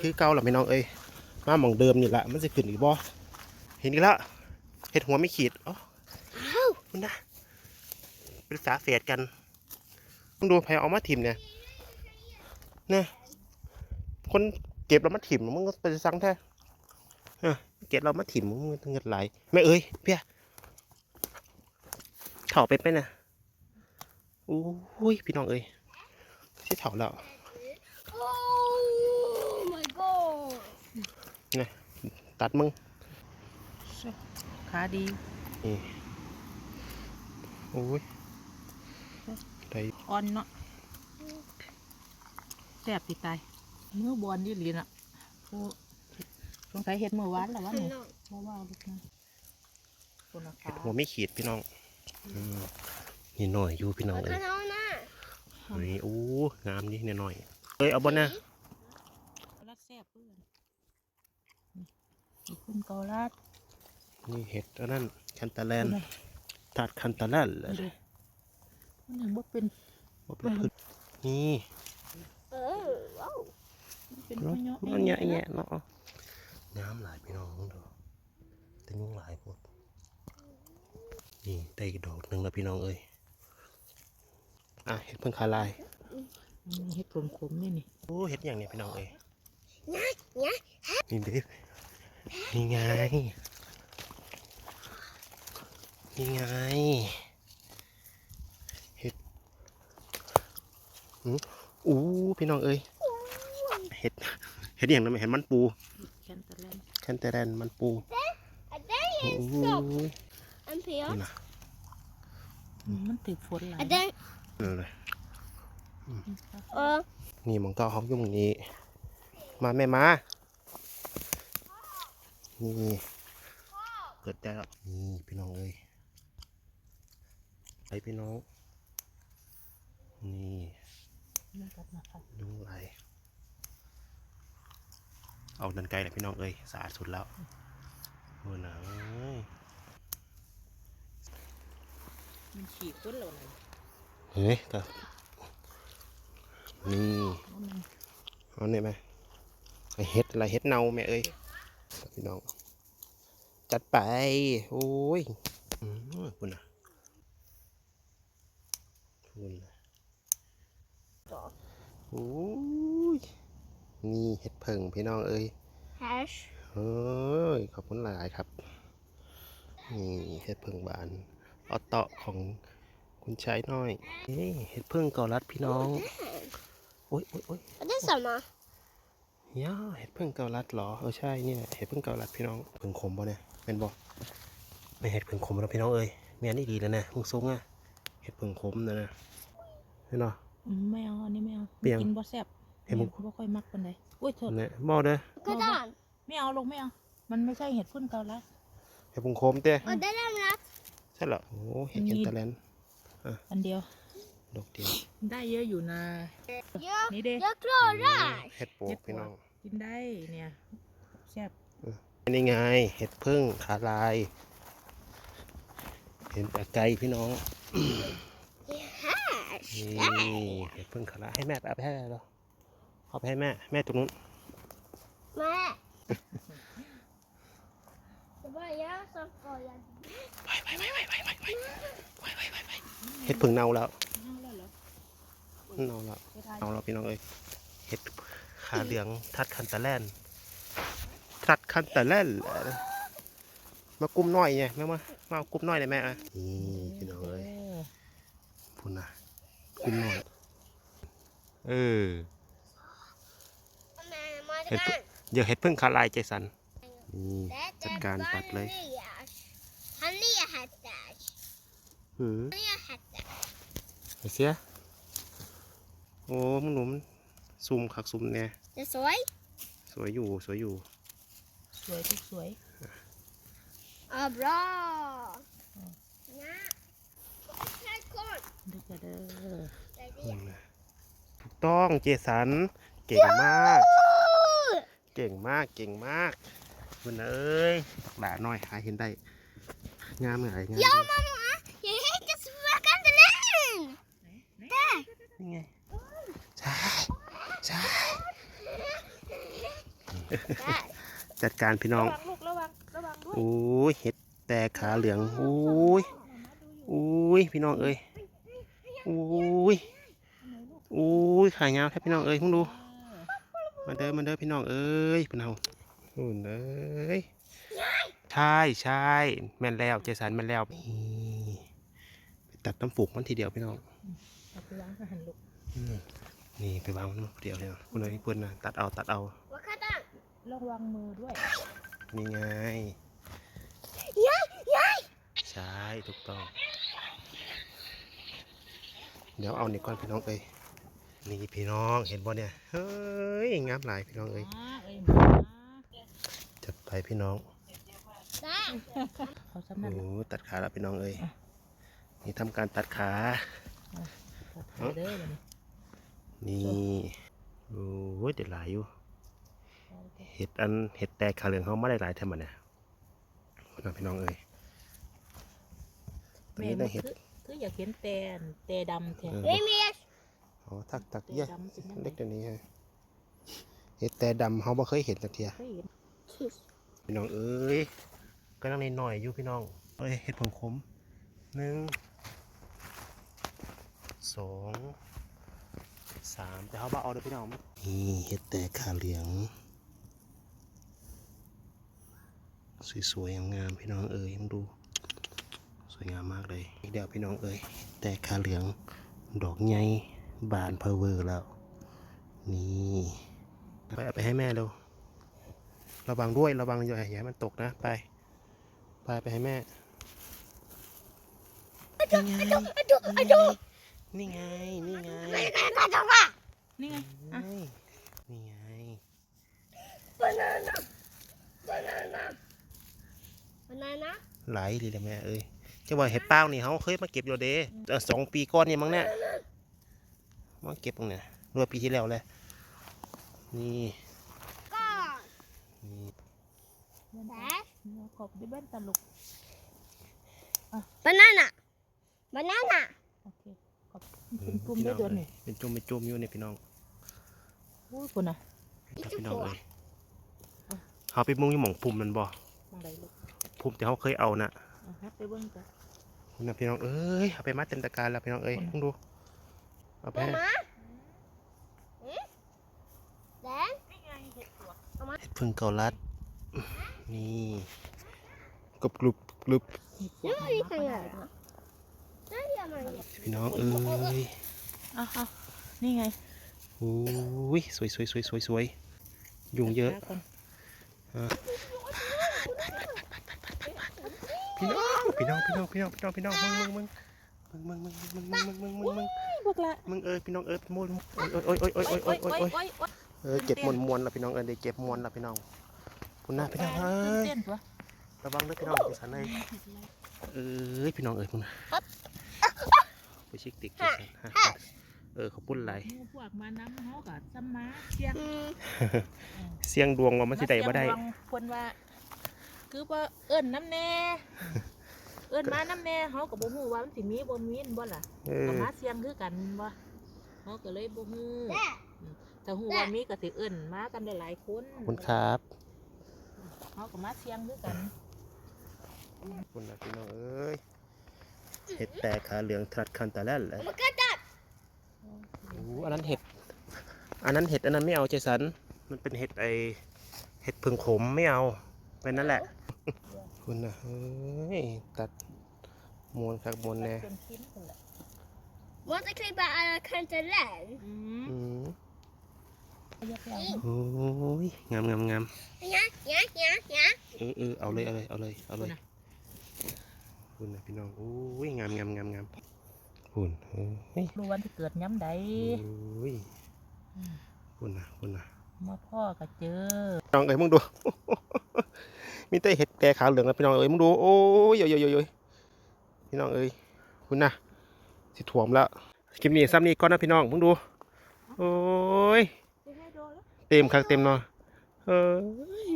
คือเก่าล่ะพี่น้องเอ้ยมาหมองเดิมนี่ละมันจะขึ้นอีกบ่เห็นอีกแล้วเห็ดหัวไม่ขีดอ๋อมันนะเป็นฝาเศษกันต้องดูใครเอามาถิ่มเนี่ยเนี่ยคนเก็บเรามาถิ่มมันก็เป็นสังแท้เออเก็บเรามาถิ่มมันเงินไหลายไม่เอ้ยเพี้ยเถ่าไปไปนะอู้ยพี่น้องเอ้ยที่เถ่าแล้ว ตัดมึงขาดีนี่โอ้ยได้อ่อนเนาะแซ่บติตายเมื่อบอลยี่หลีน่ะโอ้สงสัยเห็ดเมื่อวานแล้ววะเนี่ย No. ว่าว่าลูกนะคนละขาหัวไม่ขีดพี่น้องอืมนี่หน่อยอยู่พี่น้องเอ้ย Banana. นี่โอ้งามนี่เนี่ยหน่อยเอ้ยเอาบนนะ ลัดแซ่บเพื่อน นี่คุณเกาลัดนี่เห็ดอันนั้นคันตาแลนนี่ตัดคันตาแลนเลยดิมันยังบ่เป็นบ่เป็นพืชนี่ Oh, wow. มันเป็นเนาะเนาะมันแยะแยะเนาะน้ำหลายพี่น้องเด้อแต่ยุ่งหลายพวกนี่ได้อีกดอกหนึ่งแล้วพี่น้องเอ้ยอะเห็ดเพิ่งคาลายมันมีเห็ดขมๆนี่นี่โอ้เห็ดอย่างเนี้พี่น้องเอ้ย Nhá, nhá. นี่เด็ นี่ไง นี่ไงเห็ดอื้ออู้พี่น้องเอ้ยเห็ดเห็ดอย่างนั้นไหมเห็ดมันปูแคนตาแลนแคนเตแรนมันปู A day อู้ is stop. And นี่ Pia. นะอืมมันถือฝนหลาย A day. นั่นเลย Uh, นี่หมองเก้าเขาอยู่หมองนี้ มาแม่มา นี่เกิดได้แล้วนี่พี่น้องเอ้ยไปพี่น้อง นี่มันกัดมาค่ะนุ่งไหลเอาดันไกลแหละพี่น้องเอ้ยสะอาดสุดแล้วโอ้หนังมันฉีกฝนแล้วนะเฮ้ยก็นี่เอามันเอาเนี่ยไหมไอเฮ็ดอะไรเฮ็ดเนาแม่เอ้ย พี่น้อง จัดไป โอ้ยอืมคุณนะคุณนะโอ้ยนี่เฮ็ดเพิ่งพี่น้องเอ้ย hash. เฮ้ย ขอบคุณหลายครับ นี่เห็ดเพิ่งบานเอาเตาะของคุณชายน้อยเฮ้ยเห็ดเพิ่งเกาลัดพี่น้อง โอ้ยโอ้ยโอ้ย What is summer? ย่าเห็ดเพิ่งเกาลัดเหรอ เออใช่เนี่ยเห็ดเพิ่งเกาลัดพี่น้องเพิ่งขมบ่เนี่ยเป็นบ่ไม่เห็ดเพิ่งขมแล้วพี่น้องเอ้ยเมียนี่ดีแล้วนะมึงซุ้งอะเห็ดเพิ่งขมนะนะเห็นเนาะอืมไม่เอาอันนี้ไม่เอาเปรี้ยงกินบ่แซ่บเห็นมึงบ่ค่อยมักปานใดอุ้ยโทษเนี่ยบ่เด้อ Good Mama. on. ไม่เอาลงไม่เอา มันไม่ใช่เห็ดพุ่นเกาลัดเห็ดเพิ่งขมเต้ Och det lämnar ใช่เหรอโอ้เห็ดเคนตาแลนอันเดียวดอกเดียวได้เยอะอยู่นะ jag. นี่เด้ Jag klarar. เห็ดโปกพี่น้อง กินได้เนี่ยแซ่บนี่ไง เห็ดพึ่งขาลาย เห็นแต่ไกลพี่น้อง Hash. นี่เห็ดพึ่งขาลายให้แม่ไปเอาไปให้เราเอาไปให้แม่ แม่ตรงนู้น Nej. Det var jag som skojade. ไปไปไปไปไปไปไปไปไปไปไปเห็ดพึ่งเน่าแล้วเอาแล้วเหรอเน่าแล้วไปทานเน่าแล้วพี่น้องเอ้ยเห็ด ขาเหลืองทัดคันตะแลนทัดคันตะแลนมากุ้มน้อยไงแม่มามาเอากุ้มน้อยเลยแม่อะนี่พี่น้องเอ้ยเออพุ่นนะกุ้มน้อยเออ Men Helt- Morgan. เดี๋ยวเห็ดพึ่งขาลายใจสันนี่ Det จัด är การตัดเลย Andreas. Han är hatters. หือ Han är hatters. ไอ้เสียโอ้มึงหนุ่มน ซุ่มคักซุ่มเนี่ยสวย สวยอยู่สวยอยู่ สวยทุกสวยอะบรอนะใช่อนเด็กเด้อถูกต้องเจสัน เก่งมาก เก่งมากเก่งมากคุณเอ้ยแบบหน่อยหาเห็นได้งามเหมือนไงามยอมมาหมาอยังให้จะสวยกันไปเล่นได้นี่ไง ใช่ Dad. จัดการพี่น้อง ระวังลูกระวังระวังด้วยโอ้ยเห็ดแต่ขาเหลืองโอ้ยโอ้ยพี่น้องเอ้ยโอ้ยโอ้ยขายาวแท้พี่น้องเอ้ยมึงดูมาเด้อมาเด้อพี่น้องเอ้ยพี่น้องหุ่นเอ้ยใช่ใช่แม่นแล้วเจสันแม่นแล้วนี่ไปตัดน้ำฝูกมันทีเดียวพี่น้องเอาไปวางหันลูกอืม นี่ไปวางมันทีเดียวเลยคุณเลยเพื่อนนะตัดเอาตัดเอา Wakata. ระวังมือด้วย นี่ไง Yay! Yay! ใช่ถูกต้อง เดี๋ยวเอานี่ก่อนพี่น้องเอ้ยนี่พี่น้องเห็นบ่เนี่ย เฮ้ยงามหลายพี่น้องเอ้ยอ่าเอ้ยจัดไปพี่น้อง Dad. เขาสำนัโอ้กตัดขาแล้วพี่น้องเอ้ยนี่ทำการตัดขาเอาเด้อบัดนี้ นี่โอ้ยเด็ดหลายอยู่เห็ดอันเห็ดแตกขาเหลืองเขาไม่ได้หลายเท่ามันเนี่ยพี่น้องพี่น้องเอ้ยตอนแม่นี้มัได้นเห็ดคือคืออยากเห็นแตนแตดำแทนเออ Remias. อ๋อตักตักแตเยี่ยดำสิแม่นเล็กตัวนี้ฮะเห็ดแต่ดำเขาบ่เคยเห็นสักเทียเคยเห็นพี่น้องเอ้ยก็นั่งในหน่อยๆอยู่พี่น้องเอ้ยเห็ดผงขมหนึ่งสอง สามแต่เขาบ้าเอาเด้อพี่น้องนี่เห็ดแต่ขาเหลือง สวยๆงามๆพี่น้องเอ้ยมาดู สวยงามมากเลยอีกเดียวพี่น้องเอ้ยแต่ขาเหลือง ดอกใหญ่บานเพอเวอร์แล้ว นี่ไปเอาไปให้แม่เร็วระวังด้วยระวังอย่าอย่าให้มันตกนะไป ไปไปให้แม่ นี่ไง Aduh, aduh. นี่ไง นี่ไง Kata apa? นี่ไงอะนี่ไง Banana. Banana. Banana. ไหลดีเลยแม่เอ้ยจะว่าเห็ดเป้านี่เขาเคยมาเก็บอยู่เด้เออสองปีก่อนนี่มั้งเนี่ยมาเก็บตรงเนี่ยรวปีที่แล้วเลยนี่ God. นี่ Dad. เอาขอบด้วยเบ้านตลก Banana. Banana. โอเคขอบ เป็นกลุ่มได้เดือนนี่เป็นจุ่มเป็นจุ่มอยู่เนี่ยพี่น้องอุ้ยคุณน่ะครับพี่น้องเอ้ยเขาไปมุงอยู่หม่องพุ่มมันบ่มองใดลูกพุ่มที่เขาเคยเอาน่ะเอาฮัดไปเบิ่งจ้ะคุณนะพี่น้องเอ้ยเอาไปมัดเต็มตะกร้ารแล้วพี่น้องเอ้ยต้องดูเอาไปให้ Mama. Hmm? Dad. นี่ไงเห็ดปวกเห็ดพึ่งเกาลัด นี่กรุบกรุบกรุบเห็ดปวก Ini มันมา kayak. ด้ว พี่น้องเอ้ยเอ้าวนี่ไงโอ้ยสวยสวยสวยสวยสวยยุงเยอะหาก่นพี่น้องพี่น้องพี่น้องพี่น้องพี่น้องพี่น้องมึงมึงมึงมึงมึงมึงมึงมึงมึงมึงมึงพวกละมึงเอ้ยพี่น้องเอ้ยมวนโอ้ยโอ้ยโอ้ยโอ้ยโอ้ยโอ้ยโอ้ยโอ้ยโอ้ยเออเก็บมวนมวนแล้วพี่น้องเออได้เก็บมวนแล้วพี่น้องคุณน้าพี่น้องเอ้ยเต้นตัวระวังด้วยพี่น้องดิฉันเลยเอ้ยพี่น้องเอ้ยคุณน้า ไปชิกติกดิฉันฮะเออเขาปุ้นไหลหมู่พวกมาน้ำเฮากับซ้ำมาเสียง Hmm. เสียงดวงว่ามันสิได้บ่ได้มาเสียงดวงคนว่า คือว่าเอิ้นน้ำแน่ เอิ้นมาน้ำแน่เฮาก็บ่ฮู้ว่ามันสิมีบ่มีบ่ล่ะเอก็อ มาเสียงคือกันบ่เฮาก็เลยบ่ฮู้ Dad. แต่ฮู้ว่ามีก็สิเอิ้นมากันหลายๆคนขอบคุณครับ เฮาก็มาเสียงคือกัน ขอบคุณนะพี่น้องเอ้ย เห็ดแต่ขาเหลืองทรัดคันตะแล่นเลย Makata. โอ้อันนั้นเห็ด อันนั้นเห็ดอันนั้นไม่เอาเจสัน มันเป็นเห็ดไอเห็ดผึ่งขมไม่เอาเป็นนั่นแหละ คุณนะเฮ้ยตัดมวนครับมวนแน่จนชิ้นพุ่นแหละ Want ik even aan de kant te len? อืมอืมอยากแล้วโอ้ยงามงามงาม Ja, ja, ja, ja. เออเออเอาเลยเอาเลยเอาเลยเอาเลย คุณนะพี่น้องโอ้ยงามงามงามงามคุณเฮ้ยรู้วันที่เกิดย้ำใดโอ้ยคุณนะคุณนะมาพ่อก็เจอน้องเอ้ยมึงดู มีแต่เห็ดแก่ขาวเหลืองนะพี่น้องเอ้ยมึงดูโอ้ยโยโยโยโยพี่น้องเอ้ยคุณนะสิถ่วมแล้วคลิปนี้ซ้ำนี้ก่อนนะพี่น้องมึงดู โอ้ยจะให้โดนแล้วเต็มครับเต็มเนาะเฮ้ย